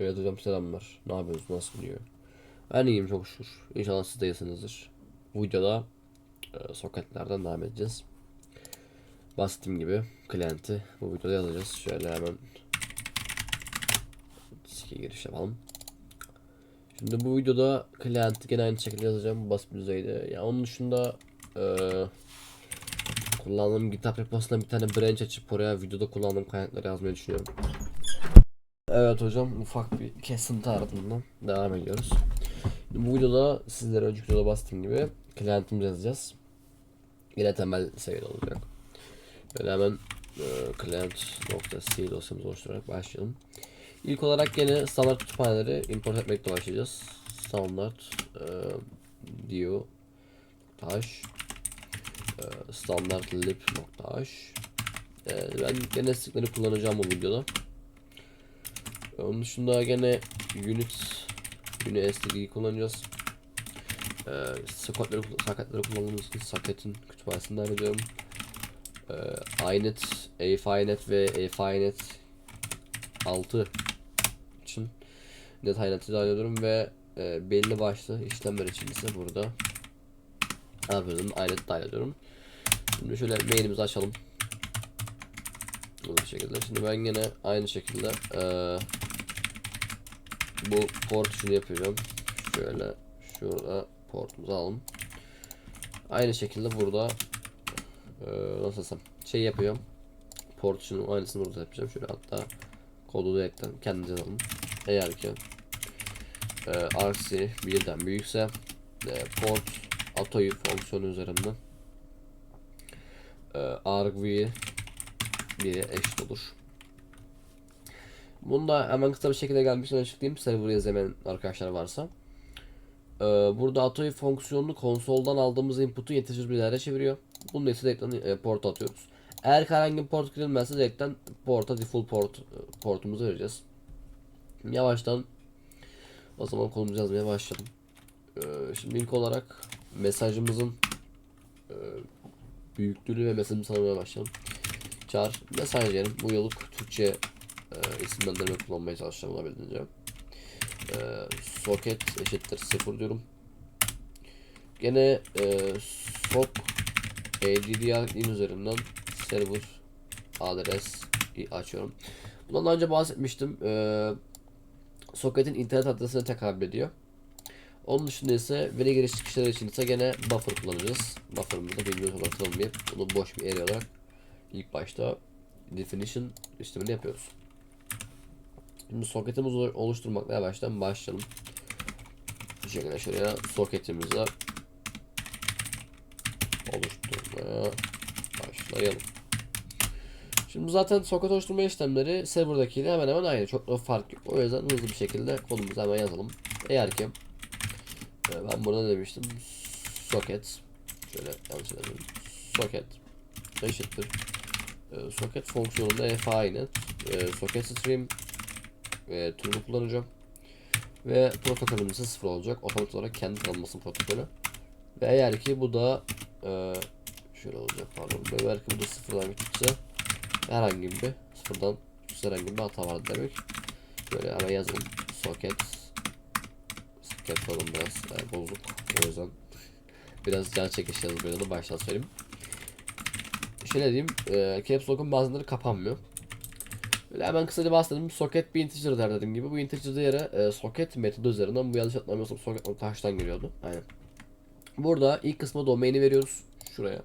Evet hocam selamlar. Ne yapıyorsunuz? Nasıl gidiyor? Ben iyiyim çok şükür. İnşallah siz de iyisinizdir. Bu videoda e, soketlerden devam edeceğiz. Bahsettiğim gibi klienti bu videoda yazacağız. Şöyle hemen sike giriş yapalım. Şimdi bu videoda klienti gene aynı şekilde yazacağım. Basit bir düzeyde. Ya onun dışında e, kullandığım GitHub reposuna bir tane branch açıp oraya videoda kullandığım kaynakları yazmayı düşünüyorum. Evet hocam ufak bir kesinti ardından devam ediyoruz. Bu videoda sizlere önceki videoda bastığım gibi klientimizi yazacağız. Yine temel seviyede olacak. Böyle hemen e, client.c dosyamızı oluşturarak başlayalım. İlk olarak yine standart kütüphaneleri import etmekle başlayacağız. Standart e, dio taş e, standart lib.h e, ben gene kullanacağım bu videoda. Onun dışında gene unit unit std'yi kullanacağız. Ee, socketleri, socketleri kullandığımız için socketin kütüphanesinden ediyorum. Ee, inet, afinet ve afinet 6 için net inet'i dahil ediyorum ve e, belli başlı işlemler için ise burada ne yapıyorum? inet dahil ediyorum. Şimdi şöyle mailimizi açalım. Bu şekilde. Şimdi ben yine aynı şekilde eee bu port şunu yapacağım. Şöyle şurada portumuzu alalım. Aynı şekilde burada e, nasıl desem şey yapıyorum. Port şunu aynısını burada yapacağım. Şöyle hatta kodu da ekledim. Kendinize alalım. Eğer ki e, RC birden büyükse e, port atoyu fonksiyonu üzerinden e, argv 1'e eşit olur. Bunu da hemen kısa bir şekilde gelmişken açıklayayım. Server yazamayan arkadaşlar varsa. Ee, burada atoyu fonksiyonunu konsoldan aldığımız input'u yetişir bir çeviriyor. Bunun için direkten e, port atıyoruz. Eğer herhangi bir port girilmezse direkten porta default port e, portumuzu vereceğiz. Yavaştan o zaman konumuzu yazmaya başlayalım. Ee, şimdi ilk olarak mesajımızın e, büyüklüğünü ve mesajımızı tanımaya başlayalım. Char mesaj diyelim. Bu yıllık Türkçe e, isimlendirme kullanmaya çalışacağım olabildiğince. E, socket eşittir 0 diyorum. Gene e, sok addr üzerinden server adres açıyorum. Bundan daha önce bahsetmiştim. E, socket'in internet adresine tekabül ediyor. Onun dışında ise veri giriş çıkışları için ise gene buffer kullanacağız. Buffer'ımızı da bilmiyoruz olarak tanımlayıp bunu boş bir area olarak ilk başta definition işlemini yapıyoruz. Şimdi soketimizi oluşturmakla yavaştan başlayalım. Bu şekilde şuraya soketimizi oluşturmaya başlayalım. Şimdi zaten soket oluşturma işlemleri serverdakiyle hemen hemen aynı. Çok da fark yok. O yüzden hızlı bir şekilde kodumuzu hemen yazalım. Eğer ki e, ben burada demiştim? Soket şöyle yanlış yazdım. Soket eşittir. E, soket fonksiyonunda f aynı. E, soket stream e, türünü kullanacağım. Ve protokolümüz sıfır olacak. Otomatik olarak kendi tanımlasın protokolü. Ve eğer ki bu da e, şöyle olacak pardon. Ve eğer ki bu da sıfırdan küçükse herhangi bir sıfırdan küçükse herhangi bir hata var demek. Böyle hemen yazalım. Socket socket falan biraz e, bozuk. O yüzden biraz can çekişeceğiz böyle de baştan söyleyeyim. Şöyle diyeyim. E, Caps Lock'un bazıları kapanmıyor. Böyle hemen kısaca bahsedelim. Socket bir integer der dediğim gibi. Bu integer değeri e, socket metodu üzerinden bu yanlış hatırlamıyorsam socket taştan geliyordu. Aynen. Burada ilk kısma domaini veriyoruz. Şuraya.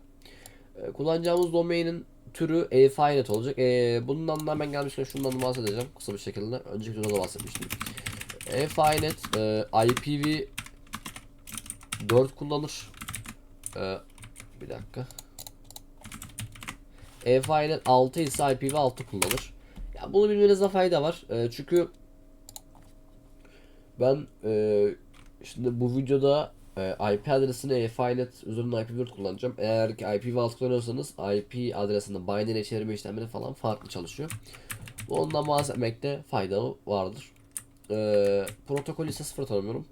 E, kullanacağımız domainin türü afinet olacak. E, bundan da hemen gelmişken şundan da bahsedeceğim kısa bir şekilde. Önceki videoda da bahsetmiştim. afinet e, IPv 4 kullanır. E, bir dakika. afinet 6 ise IPv 6 kullanır. Bunu bilmenizde fayda var. E, çünkü ben e, şimdi bu videoda e, IP adresini EFINET üzerinden IPv4 kullanacağım. Eğer ki IPv6 kullanıyorsanız IP adresinde binary çevirme işlemleri falan farklı çalışıyor. Ondan bahsetmekte fayda vardır. E, protokol ise sıfır tanımıyorum.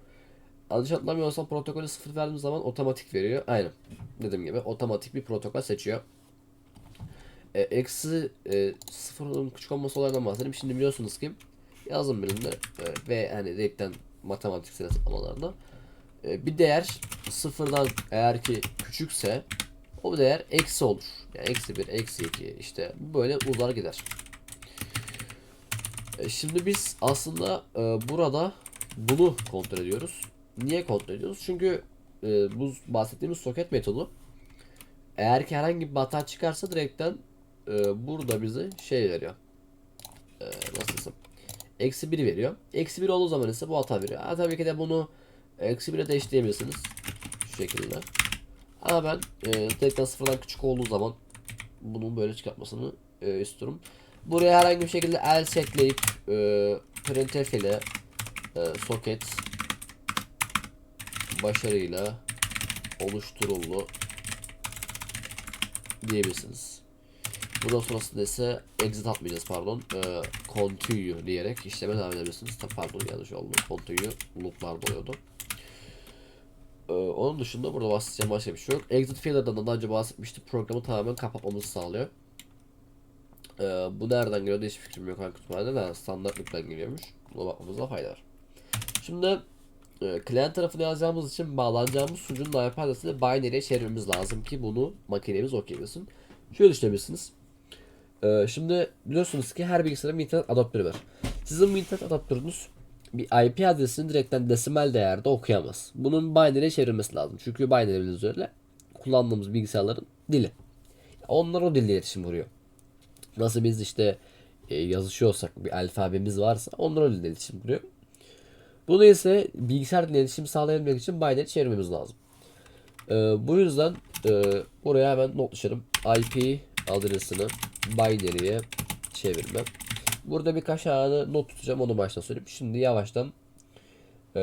Yanlış hatırlamıyorsam protokolü sıfır verdiğim zaman otomatik veriyor. Aynen. Dediğim gibi otomatik bir protokol seçiyor. E, eksi e, sıfırın küçük olması olayından bahsedeyim. Şimdi biliyorsunuz ki yazım biliminde e, ve hani direkten matematiksel hesaplamalarda e, bir değer sıfırdan eğer ki küçükse o değer eksi olur. Yani eksi 1, eksi 2 işte böyle uzar gider. E, Şimdi biz aslında e, burada bunu kontrol ediyoruz. Niye kontrol ediyoruz? Çünkü e, bu bahsettiğimiz soket metodu eğer ki herhangi bir hata çıkarsa direkten e, burada bize şey veriyor. E, nasıl desem? Eksi 1 veriyor. Eksi 1 olduğu zaman ise bu hata veriyor. Ha, tabii ki de bunu eksi 1'e de eşleyebilirsiniz. Şu şekilde. Ama ben e, direkten sıfırdan küçük olduğu zaman bunun böyle çıkartmasını e, istiyorum. Buraya herhangi bir şekilde else ekleyip e, printf ile e, soket başarıyla oluşturuldu diyebilirsiniz. Bundan sonrasında ise exit atmayacağız pardon. E, continue diyerek işleme devam edebilirsiniz. Tabii pardon yanlış oldu. Continue loop'lar doluyordu. E, onun dışında burada bahsedeceğim başka bir şey yok. Exit failure'dan da daha önce bahsetmiştim. Programı tamamen kapatmamızı sağlıyor. E, bu nereden geliyor hiçbir fikrim yok hangi kütüphanede de standartlıktan geliyormuş. Buna bakmamızda fayda var. Şimdi e, client tarafına yazacağımız için bağlanacağımız sunucunun IP adresini binary'e çevirmemiz lazım ki bunu makinemiz okuyabilirsin. Şöyle düşünebilirsiniz. E, şimdi biliyorsunuz ki her bilgisayarın bir internet adaptörü var. Sizin bu internet adaptörünüz bir IP adresini direkten desimal değerde okuyamaz. Bunun binary'e çevirmesi lazım. Çünkü binary bildiğiniz üzere kullandığımız bilgisayarların dili. Onlar o dilde iletişim kuruyor. Nasıl biz işte e, yazışıyorsak bir alfabemiz varsa onlar o dilde iletişim kuruyor. Bunu ise bilgisayar diline iletişim sağlayabilmek için binary çevirmemiz lazım. Ee, bu yüzden e, buraya hemen not düşerim. IP adresini binary'e çevirme. Burada birkaç tane not tutacağım onu baştan söyleyeyim. Şimdi yavaştan e,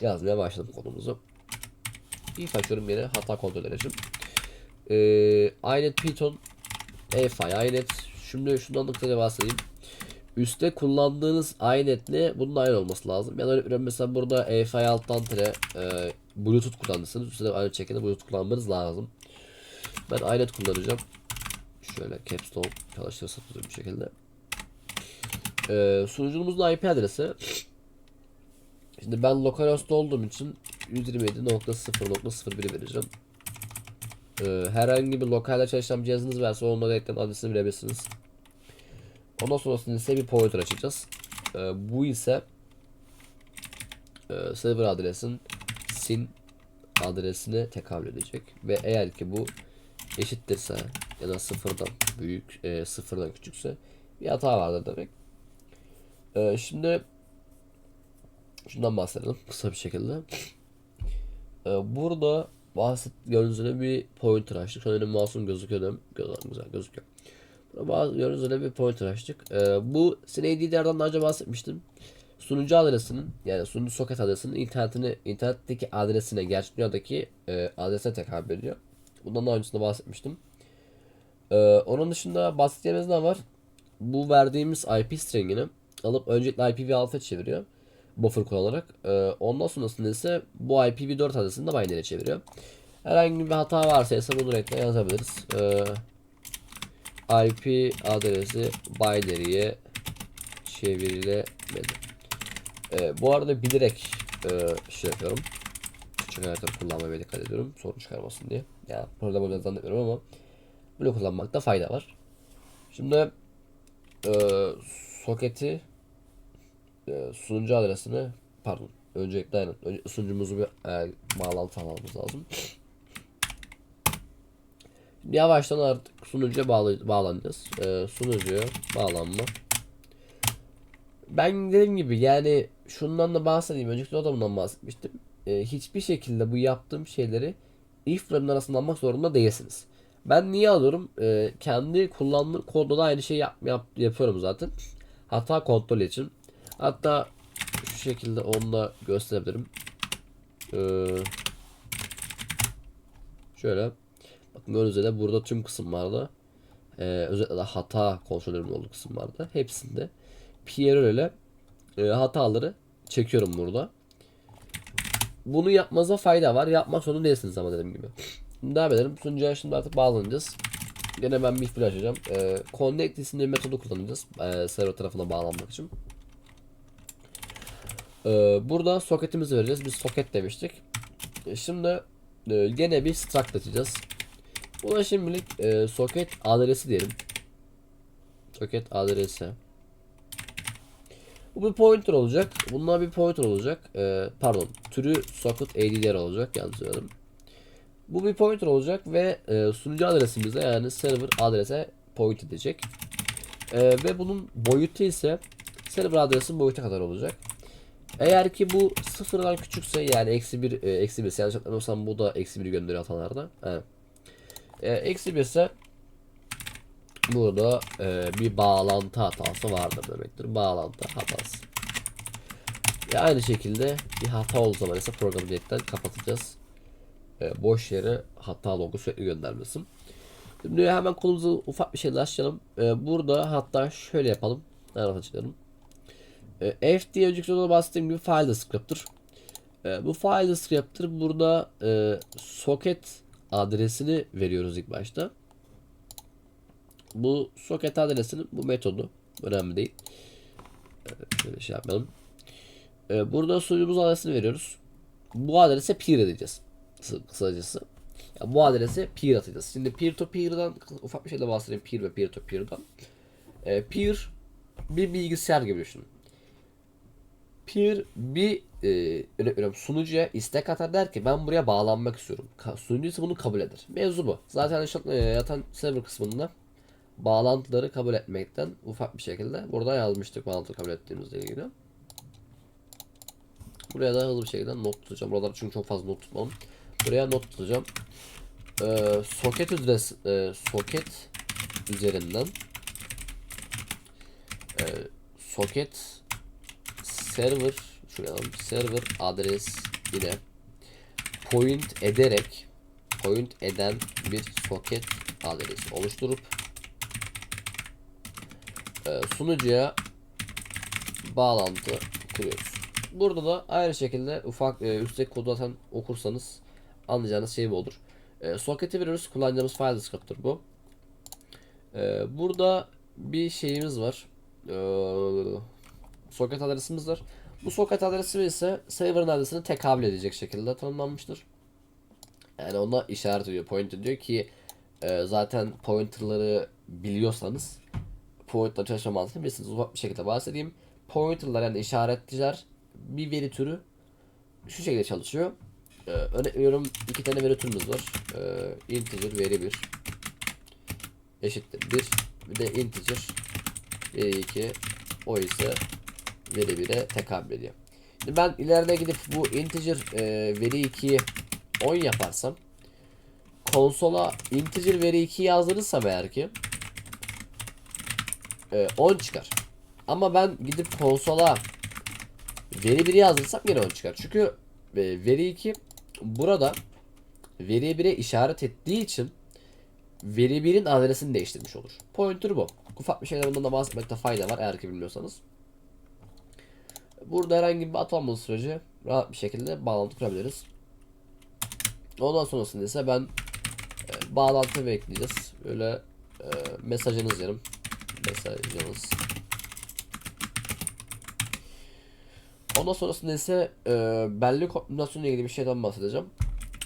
yazmaya başladım konumuzu. İlk açıyorum yine hata kontrol edeceğim. E, inet Python EFI inet. Şimdi şundan da kısaca bahsedeyim. Üste kullandığınız iNet'le bunun aynı olması lazım. Yani örneğin mesela burada EFI alttan tire e, Bluetooth kullanırsanız üstte de aynı şekilde Bluetooth kullanmanız lazım. Ben iNet kullanacağım. Şöyle caps lock çalıştırırsa düzgün bir şekilde. E, sunucumuzun IP adresi Şimdi ben localhost olduğum için 127.0.01'i vereceğim. Ee, herhangi bir lokalde çalışan bir cihazınız varsa onunla direkten adresini verebilirsiniz. Ondan sonrasında ise bir pointer açacağız. Ee, bu ise e, server adresin sin adresine tekabül edecek ve eğer ki bu eşittirse ya da sıfırdan büyük e, sıfırdan küçükse bir hata vardır demek. Ee, şimdi şundan bahsedelim kısa bir şekilde. Ee, burada bahset gördüğünüz bir pointer açtık. Şöyle masum gözüküyor değil? Güzel, gözüküyor. Burada gördüğünüz üzere bir pointer açtık. Ee, bu SNAD'lerden daha önce bahsetmiştim. Sunucu adresinin yani sunucu soket adresinin internetini internetteki adresine gerçek dünyadaki e, adresine tekabül ediyor. Bundan daha öncesinde bahsetmiştim. Ee, onun dışında bahsedeceğimiz ne var? Bu verdiğimiz IP stringini alıp öncelikle IPv6'ya çeviriyor. Buffer kullanarak. Ee, ondan sonrasında ise bu IPv4 adresini de binary'e çeviriyor. Herhangi bir hata varsa ise bunu direktmen yazabiliriz. Ee, IP adresi binary'e çevrilemedi. Ee, bu arada bilerek e, şey yapıyorum. Küçük haritaları kullanmaya dikkat ediyorum. Sorun çıkarmasın diye. Yani problem olacağını zannetmiyorum ama bunu kullanmakta fayda var. Şimdi e, soketi e, sunucu adresini pardon öncelikle aynen önce sunucumuzu bir e, bağlantı almamız lazım. Şimdi yavaştan artık sunucuya bağlı, bağlanacağız. E, sunucuya bağlanma. Ben dediğim gibi yani şundan da bahsedeyim. Önceki odamdan bahsetmiştim. E, hiçbir şekilde bu yaptığım şeyleri if'lerin arasında almak zorunda değilsiniz. Ben niye alıyorum? E, kendi kullandığım kodda da aynı şeyi yap, yap, yapıyorum zaten. Hata kontrol için. Hatta şu şekilde onu da gösterebilirim. Ee, şöyle. Bakın gördüğünüz üzere burada tüm kısımlarda e, özellikle de hata kontrolörümün olduğu kısımlarda hepsinde PRL ile e, hataları çekiyorum burada. Bunu yapmanıza fayda var. Yapmak zorunda değilsiniz ama dediğim gibi. Devam edelim. Sunucuya şimdi artık bağlanacağız. Gene ben bir flash açacağım. E, Connect isimli metodu kullanacağız. E, server tarafına bağlanmak için. Ee, burada soketimizi vereceğiz. Biz soket demiştik. E, Şimdi e, gene bir struct açacağız. Buna şimdilik e, soket adresi diyelim. Soket adresi. Bu bir pointer olacak. Bunlar bir pointer olacak. E, pardon. Türü socket addr olacak. Yanlış söyledim. Bu bir pointer olacak ve e, sunucu adresimize yani server adrese point edecek. E, ve bunun boyutu ise server adresin boyutu kadar olacak. Eğer ki bu sıfırdan küçükse yani eksi bir, e, eksi bir yanlış hatırlamıyorsam bu da eksi bir gönderiyor hatalarda. Evet. E, eksi bir ise burada e, bir bağlantı hatası vardır demektir. Bağlantı hatası. Ve aynı şekilde bir hata olduğu zaman ise programı direktten kapatacağız. E, boş yere hata logo sürekli göndermesin. Şimdi hemen konumuzu ufak bir şeyle açalım. E, burada hatta şöyle yapalım. Nereden açalım? E, F diye önceki videoda bahsettiğim gibi file descriptor. E, bu file descriptor burada e, socket adresini veriyoruz ilk başta. Bu socket adresinin bu metodu önemli değil. E, şöyle şey yapalım. E, burada sunucumuz adresini veriyoruz. Bu adrese peer edeceğiz. Kısa- Kısacası. Ya bu adrese peer atacağız. Şimdi peer to peer'dan ufak bir şeyle bahsedeyim. Peer ve peer to peer'dan. E, peer bir bilgisayar gibi düşünün. Peer bir e, veriyorum, sunucuya istek atar der ki ben buraya bağlanmak istiyorum. Ka- Sunucu ise bunu kabul eder. Mevzu bu. Zaten e, yatan server kısmında bağlantıları kabul etmekten ufak bir şekilde burada yazmıştık bağlantı kabul ettiğimizle ilgili. Buraya da hızlı bir şekilde not tutacağım. Buralar çünkü çok fazla not tutmam. Buraya not tutacağım. Ee, soket üzerine e, soket üzerinden e, soket server şuraya alalım. server adres ile point ederek point eden bir soket adresi oluşturup sunucuya bağlantı kuruyoruz. Burada da aynı şekilde ufak e, üstteki kodu zaten okursanız anlayacağınız şey bu olur. E, soketi veriyoruz. Kullanacağımız file descriptor bu. E, burada bir şeyimiz var. E, soket adresimiz var. Bu soket adresi ise server'ın adresine tekabül edecek şekilde tanımlanmıştır. Yani ona işaret ediyor, point ediyor ki e, zaten pointer'ları biliyorsanız pointer çalışma mantığını bilirsiniz. Ufak bir şekilde bahsedeyim. Pointer'lar yani işaretçiler bir veri türü şu şekilde çalışıyor. Ee, örnek iki tane veri türümüz var. Ee, integer veri 1 eşittir 1 bir de integer veri 2 o ise veri 1'e tekabül ediyor. Şimdi ben ileride gidip bu integer e, veri 2'yi 10 yaparsam konsola integer veri 2 yazdırırsam eğer ki e, 10 çıkar. Ama ben gidip konsola veri 1'i yazdırsam yine 10 çıkar. Çünkü e, veri 2 burada veri 1'e işaret ettiği için veri 1'in adresini değiştirmiş olur. Pointer bu. Ufak bir şeyler bundan da bahsetmekte fayda var eğer ki bilmiyorsanız. Burada herhangi bir atanmadığı sürece rahat bir şekilde bağlantı kurabiliriz. Ondan sonrasında ise ben e, bağlantı bekleyeceğiz. Böyle e, mesajınız yerim. Mesajınız. Ondan sonrasında ise e, belli kombinasyonla ilgili bir şeyden bahsedeceğim.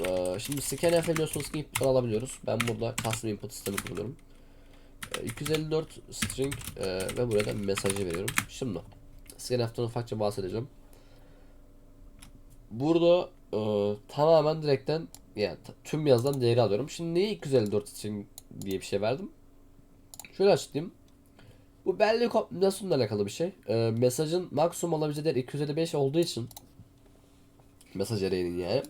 E, şimdi scanf biliyorsunuz ki input'ları alabiliyoruz. Ben burada custom input sistemi kuruyorum. E, 254 string e, ve buraya da mesajı veriyorum. Şimdi scanf'tan ufakça bahsedeceğim. Burada e, tamamen direkten yani tüm yazdan değeri alıyorum. Şimdi niye 254 string diye bir şey verdim? Şöyle açayım. Bu belli kombinasyonla alakalı bir şey. Ee, mesajın maksimum alabileceği değer 255 olduğu için mesaj array'inin yani.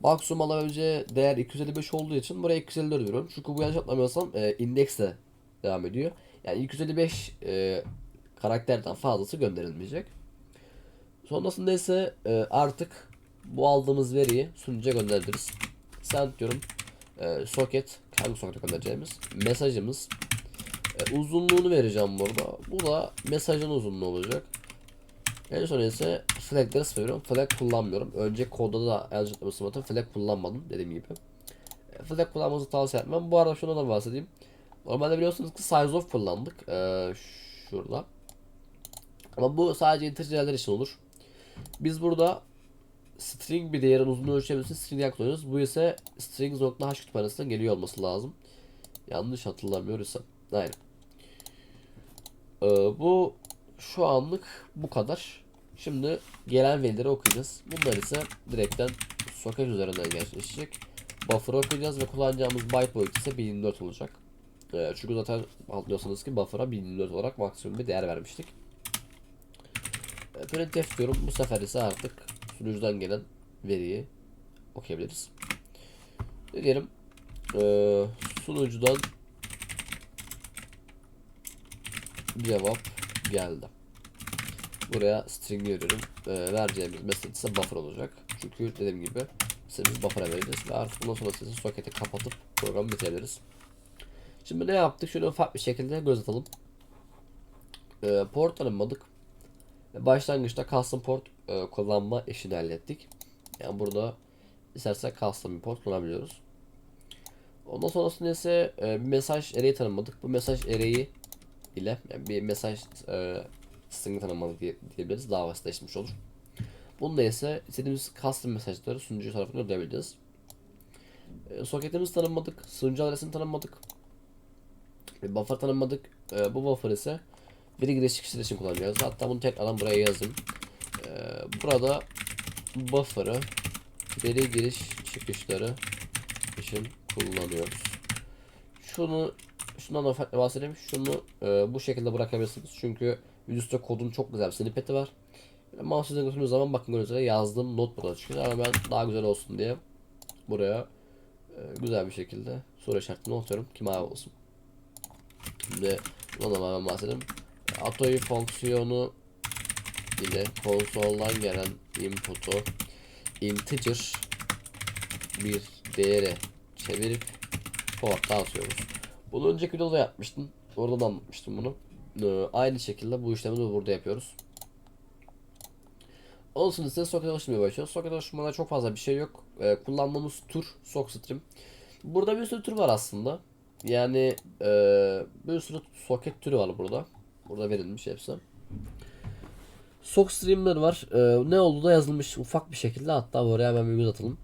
Maksimum alabileceği değer 255 olduğu için buraya 254 veriyorum. Çünkü bu yanlış hatırlamıyorsam e, indeksle devam ediyor. Yani 255 e, karakterden fazlası gönderilmeyecek. Sonrasında ise e, artık bu aldığımız veriyi sunucuya göndeririz. Send diyorum. E, socket, hangi socket'e göndereceğimiz mesajımız e, uzunluğunu vereceğim burada. Bu da mesajın uzunluğu olacak. En son ise flagleri sıfırlıyorum. Flag kullanmıyorum. Önce kodda da yanlış hatırlamıyorsam flag kullanmadım dediğim gibi. E, flag kullanmanızı tavsiye etmem. Bu arada şuna da bahsedeyim. Normalde biliyorsunuz ki size of kullandık. E, şurada. Ama bu sadece integerler için olur. Biz burada string bir değerin uzunluğu ölçebilmesi string kullanıyoruz. Bu ise strings.h kütüphanesinden geliyor olması lazım. Yanlış hatırlamıyorsam. Aynen. Ee, bu şu anlık bu kadar. Şimdi gelen verileri okuyacağız. Bunlar ise direkten soket üzerinden gerçekleşecek. Buffer okuyacağız ve kullanacağımız byte boyutu ise 1024 olacak. Ee, çünkü zaten anlıyorsanız ki buffer'a 1024 olarak maksimum bir değer vermiştik. Ee, printf diyorum. Bu sefer ise artık sunucudan gelen veriyi okuyabiliriz. Ne diyelim? Ee, sunucudan cevap geldi. Buraya string veriyorum. Ee, vereceğimiz mesaj ise buffer olacak. Çünkü dediğim gibi biz buffer'a vereceğiz ve artık bundan sonra sizi soketi kapatıp programı bitirebiliriz. Şimdi ne yaptık? Şöyle ufak bir şekilde göz atalım. Ee, port tanımladık. Başlangıçta custom port e, kullanma işini hallettik. Yani burada istersek custom port kullanabiliyoruz. Ondan sonrasında ise e, mesaj array tanımladık. Bu mesaj array'i ile bir mesaj e, string tanımladık diye, diyebiliriz. Daha basitleşmiş olur. Bunda ise istediğimiz custom mesajları sunucu tarafından ödeyebiliriz. E, soketimizi tanımladık. Sunucu adresini tanımladık. Bir buffer tanımladık. E, bu buffer ise veri giriş çıkışları için kullanacağız. Hatta bunu tekrardan buraya yazayım. E, burada buffer'ı veri giriş çıkışları için kullanıyoruz. Şunu şundan da bahsedeyim. Şunu e, bu şekilde bırakabilirsiniz. Çünkü üstte kodun çok güzel bir snippet'i var. Mouse üzerine götürdüğünüz zaman bakın gördüğünüz üzere yazdığım not burada çıkıyor. Ama ben daha güzel olsun diye buraya e, güzel bir şekilde soru işaretini atıyorum ki mavi olsun. Şimdi ondan hemen bahsedeyim. Atoy fonksiyonu ile konsoldan gelen input'u integer bir değere çevirip port'a atıyoruz. Bunu önceki videoda yapmıştım. Orada da anlatmıştım bunu. Ee, aynı şekilde bu işlemi de burada yapıyoruz. Olsun size soket oluşturmaya başlıyoruz. Soket oluşturmada çok fazla bir şey yok. Ee, kullandığımız tur Sockstream. Burada bir sürü tür var aslında. Yani e, bir sürü soket türü var burada. Burada verilmiş hepsi. Sockstream'ler var. Ee, ne olduğu da yazılmış ufak bir şekilde. Hatta oraya hemen bir göz atalım.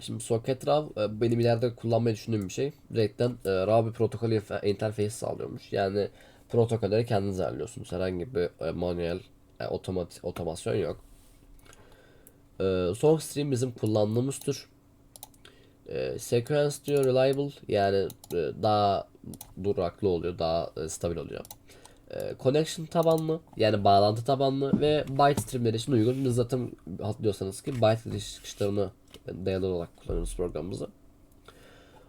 Şimdi socket RAW e, benim ileride kullanmayı düşündüğüm bir şey. Direkten e, RAW bir protokolü inf- interface sağlıyormuş. Yani protokolleri kendiniz ayarlıyorsunuz. Herhangi bir e, manuel e, otomat otomasyon yok. E, Sockstream bizim kullandığımız tür. Sequence diyor reliable yani daha duraklı oluyor, daha stabil oluyor. E, connection tabanlı yani bağlantı tabanlı ve byte streamleri için uygun. Biz zaten hatırlıyorsanız ki byte giriş dayalı olarak kullanıyoruz programımızda.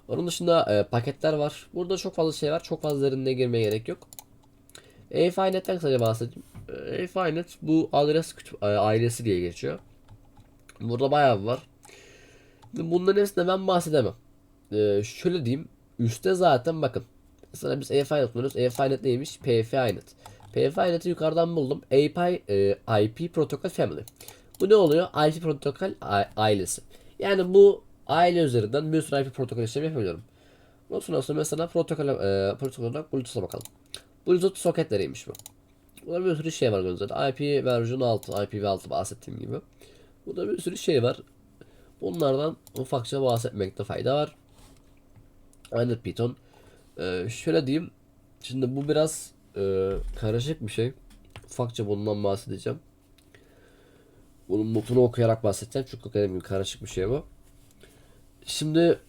Onun dışında e, paketler var. Burada çok fazla şey var. Çok fazla derinliğe girmeye gerek yok. AFINet'ten kısaca bahsedeyim. E, AFINet bu adres kütüp e, ailesi diye geçiyor. Burada bayağı var. Bunların hepsinden ben bahsedemem. E, şöyle diyeyim. Üste zaten bakın. Mesela biz AFINet kullanıyoruz. AFINet neymiş? PFINet. PFINet'i yukarıdan buldum. API, e, IP Protocol Family. Bu ne oluyor? IP protokol ailesi. Yani bu aile üzerinden bir sürü IP protokol işlemi yapabiliyorum. Ondan sonrasında mesela protokol e, protokol olarak Bluetooth'a bakalım. Bluetooth soketleriymiş bu. Burada bir sürü şey var gözlerinde. IP version 6, IPv6 bahsettiğim gibi. Burada bir sürü şey var. Bunlardan ufakça bahsetmekte fayda var. Aynı Python. Ee, şöyle diyeyim. Şimdi bu biraz e, karışık bir şey. Ufakça bundan bahsedeceğim. Bunun notunu okuyarak bahsedeceğim. Çünkü dediğim gibi karışık bir şey bu. Şimdi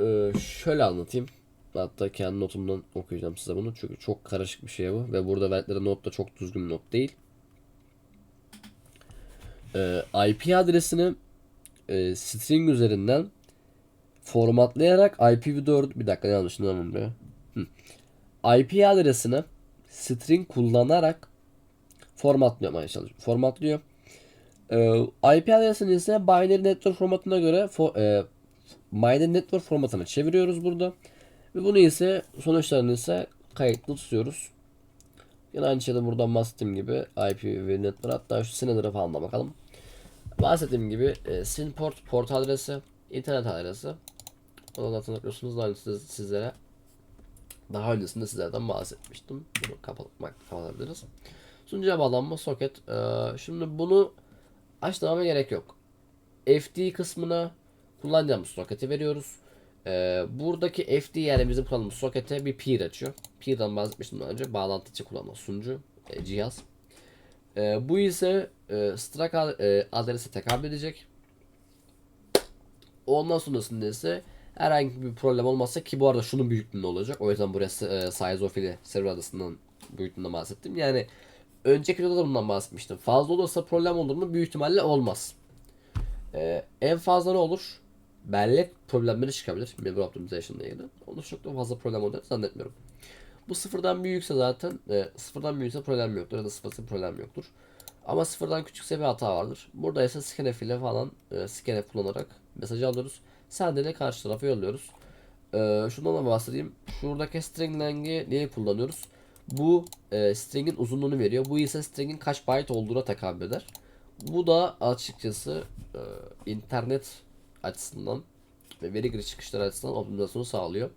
e, şöyle anlatayım. Hatta kendi notumdan okuyacağım size bunu. Çünkü çok karışık bir şey bu. Ve burada verdikleri not da çok düzgün not değil. E, IP adresini e, string üzerinden formatlayarak IPv4 bir dakika yanlış buraya. Hı. IP adresini string kullanarak formatlamaya çalışıyor. Formatlıyor. Ee, IP adresini ise binary network formatına göre fo- e, binary network formatına çeviriyoruz burada. Ve bunu ise sonuçlarını ise kayıtlı tutuyoruz. Yine aynı şeyde buradan bahsettiğim gibi IP ve network hatta şu sinirlere falan da bakalım. Bahsettiğim gibi e, sin port, port adresi, internet adresi. Onu zaten hatırlıyorsunuz daha önce siz- sizlere daha öncesinde sizlerden bahsetmiştim. Bunu kapatmak kapatabiliriz. Sunucuya bağlanma soket. Ee, şimdi bunu açmama gerek yok. FD kısmına kullanacağımız soketi veriyoruz. Ee, buradaki FD yani bizim kullandığımız sokete bir peer açıyor. Peer'dan bahsetmiştim daha önce. Bağlantı için kullanılan sunucu e, cihaz. Ee, bu ise e, Strak ad- e, adrese tekabül edecek. Ondan sonrasında ise herhangi bir problem olmazsa ki bu arada şunun büyüklüğünde olacak. O yüzden buraya e, size of ile server adresinin büyüklüğünden bahsettim. Yani önceki videoda da bundan bahsetmiştim. Fazla olursa problem olur mu? Büyük ihtimalle olmaz. Ee, en fazla ne olur? Bellek problemleri çıkabilir. Memory Optimization ile ilgili. Onun çok da fazla problem olacak zannetmiyorum. Bu sıfırdan büyükse zaten e, sıfırdan büyükse problem yoktur ya da sıfırsa problem yoktur. Ama sıfırdan küçükse bir hata vardır. Burada ise scanf ile falan e, scanf kullanarak mesajı alıyoruz. Sende de karşı tarafa yolluyoruz. E, şundan da bahsedeyim. Şuradaki string length'i niye kullanıyoruz? Bu e, string'in uzunluğunu veriyor. Bu ise string'in kaç byte olduğuna tekabül eder. Bu da açıkçası e, internet açısından ve veri giriş çıkışları açısından optimizasyonu sağlıyor.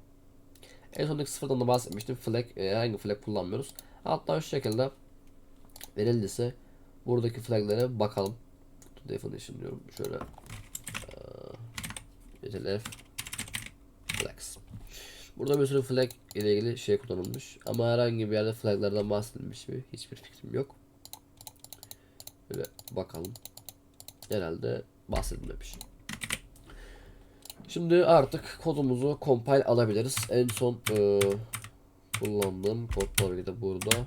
En sondaki sıfırdan da bahsetmiştim. Flag, e, hangi flag kullanmıyoruz. Hatta şu şekilde verildiyse buradaki flaglere bakalım. To definition diyorum. Şöyle eee flags. Burada bir sürü flag ile ilgili şey kullanılmış. Ama herhangi bir yerde flaglardan bahsedilmiş mi? Hiçbir fikrim yok. Böyle bakalım. Herhalde bahsedilmemiş. Şimdi artık kodumuzu compile alabiliriz. En son eee, kullandığım kod tabii ki de burada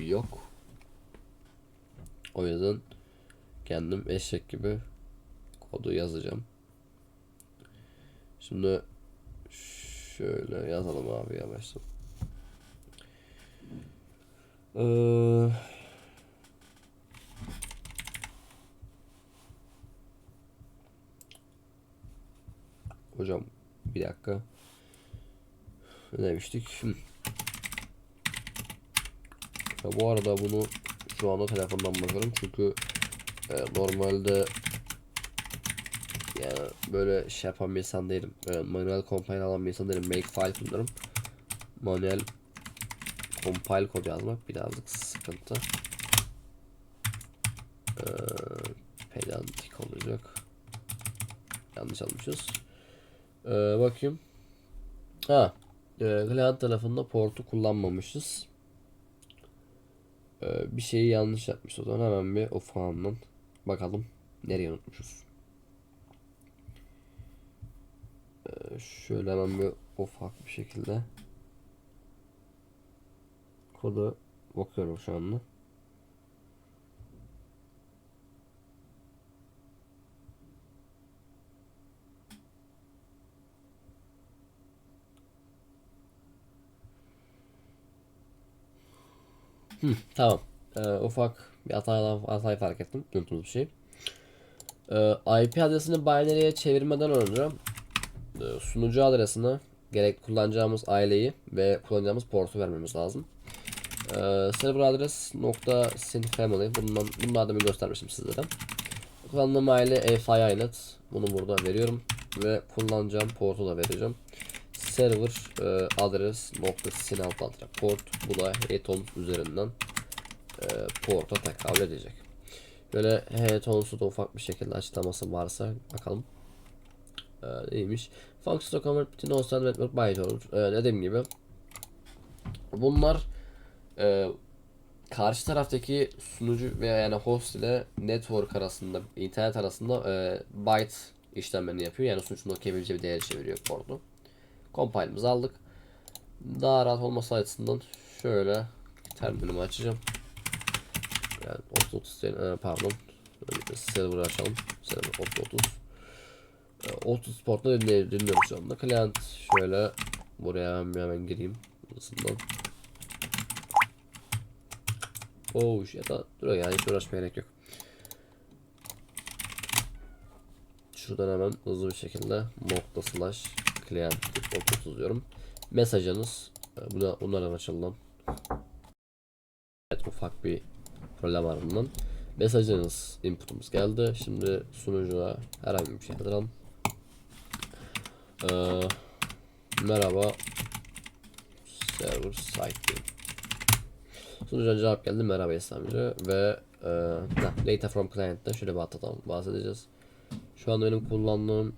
yok. O yüzden kendim eşek gibi kodu yazacağım. Şimdi şöyle yazalım abi yavaştan. Ee, hocam bir dakika. Ne demiştik? Ya bu arada bunu şu anda telefondan bakıyorum çünkü e, normalde böyle şey yapan bir insan değilim. E, manuel compile alan bir insan değilim. Make file kullanırım. Manuel compile kod yazmak birazcık sıkıntı. E, pedantik olacak. Yanlış almışız. E, bakayım. Ha. E, client tarafında portu kullanmamışız. Ee, bir şeyi yanlış yapmış o zaman hemen bir o bakalım nereye unutmuşuz. Ee, şöyle hemen bir ufak bir şekilde kodu bakıyorum şu anda. Hı, tamam. Ee, ufak bir hata, hatayı fark ettim. Unuttuğumuz bir şey. Ee, IP adresini binary'e çevirmeden önce sunucu adresine gerek kullanacağımız aileyi ve kullanacağımız portu vermemiz lazım. Ee, server adres nokta family bundan bunu daha demin göstermiştim sizlere. Kullandığım aile FI inet bunu burada veriyorum ve kullanacağım portu da vereceğim. Server e, adres nokta sin alt port bu da Heton üzerinden e, porta tekabül edecek. Böyle Hetons'u da ufak bir şekilde açıklaması varsa bakalım. E, neymiş? Function to convert between host and network byte olur. E, dediğim gibi bunlar e, karşı taraftaki sunucu veya yani host ile network arasında internet arasında e, byte işlemlerini yapıyor. Yani sunucunun okuyabileceği bir değer çeviriyor portu. Compile'ımızı aldık. Daha rahat olması açısından şöyle terminalimi açacağım. Yani 30 30 e, pardon. Server açalım. Server 30 30. E, 30 portla dinle- dinliyoruz şu anda. Client şöyle buraya hemen, gireyim. Burasından. Oh ya da dur yani hiç uğraşmaya gerek yok. Şuradan hemen hızlı bir şekilde nokta slash client 30 diyorum. Mesajınız e, bu da onlardan açılan Evet ufak bir problem var bundan. Mesajınız inputumuz geldi. Şimdi sunucuya herhangi bir şey yazalım. Ee, merhaba server site. Sunucudan cevap geldi. Merhaba İslamcı ve e, data from client'ten şöyle bir atlatalım bahsedeceğiz. Şu an benim kullandığım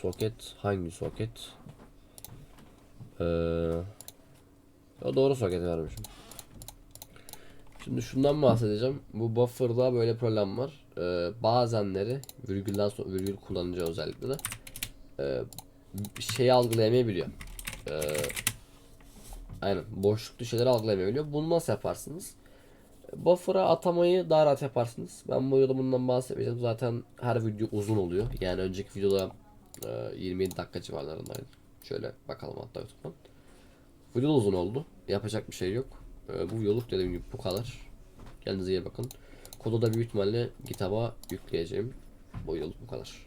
soket hangi soket? Ee, o doğru soketi vermişim. Şimdi şundan bahsedeceğim. Bu buffer'da böyle problem var. Ee, bazenleri virgülden sonra virgül kullanınca özellikle de e, şeyi algılayamayabiliyor. Ee, aynen boşluklu şeyleri algılayamayabiliyor. Bunu nasıl yaparsınız? Buffer'a atamayı daha rahat yaparsınız. Ben bu videoda bundan bahsetmeyeceğim. Zaten her video uzun oluyor. Yani önceki videoda e, 27 dakika civarlarındaydı. Şöyle bakalım hatta YouTube'dan. Video uzun oldu. Yapacak bir şey yok. E, bu videoluk dediğim gibi bu kadar. Kendinize iyi bakın. Kodu da büyük ihtimalle GitHub'a yükleyeceğim. Bu videoluk bu kadar.